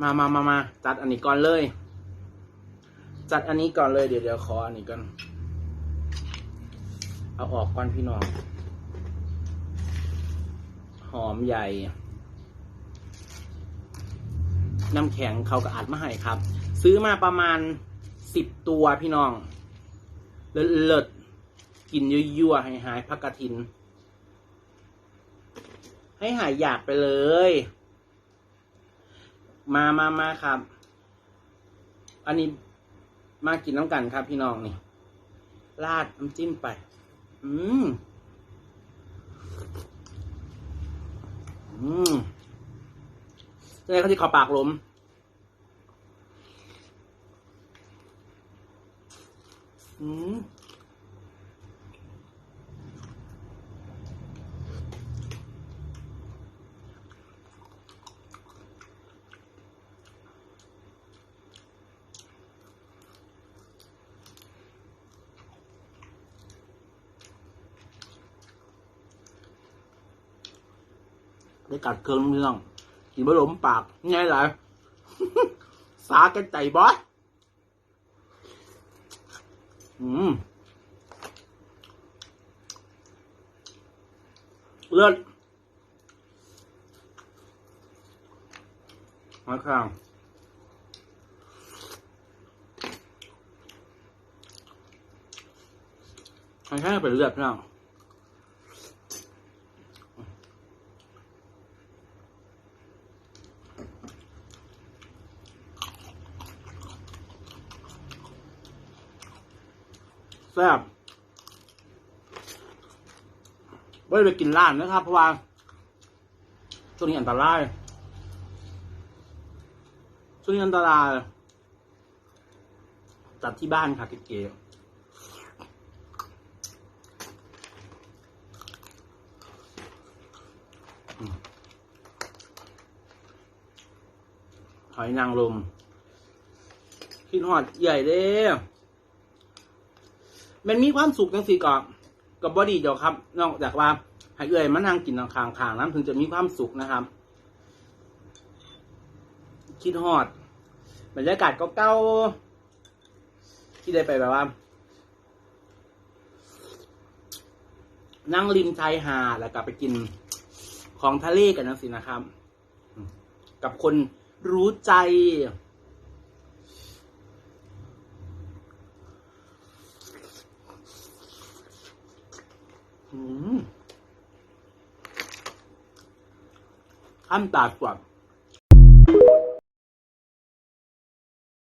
มามามามาจัดอันนี้ก่อนเลย จัดอันนี้ก่อนเลยเดี๋ยวเดี๋ยวขออันนี้ก่อน เอาออกก่อนพี่น้อง หอมใหญ่ น้ำแข็งเขาก็อัดมาให้ครับ ซื้อมาประมาณสิบตัวพี่น้อง เลิศเลิศกินยั่วๆให้หายพักกระถิน ให้หายอยากไปเลย มามามาครับ อันนี้มากินน้ำกันครับ พี่น้องนี่ราดน้ำจิ้มไป อืม อืมนี่เขาที่ขอปากลมอืม ได้กัดเครื่องเมืองกินบะหลมปากไงล่ะสาแกันใจบอสอืมเลือดมาข้างให้แค่เป็นเลือดพี่น้อง แซ่บไม่ได้ไปกินร้านนะครับ เพราะว่าช่วงนี้อันตรายช่วงนี้อันตรายจัดที่บ้านค่ะเก๋ๆหอยนางรมคิดหอดใหญ่เด้ มันมีความสุขจังสิกับกับบอดี้เดียวครับ นอกจากว่าให้เอื่อยมานั่งกินข้างๆน้ำถึงจะมีความสุขนะครับ คิดฮอดบรรยากาศก็เก่าที่ได้ไปแบบว่า นั่งริมชายหาดแล้วก็ไปกินของทะเลกันนั่นสินะครับ กับคนรู้ใจ อืมอันตาดกว่า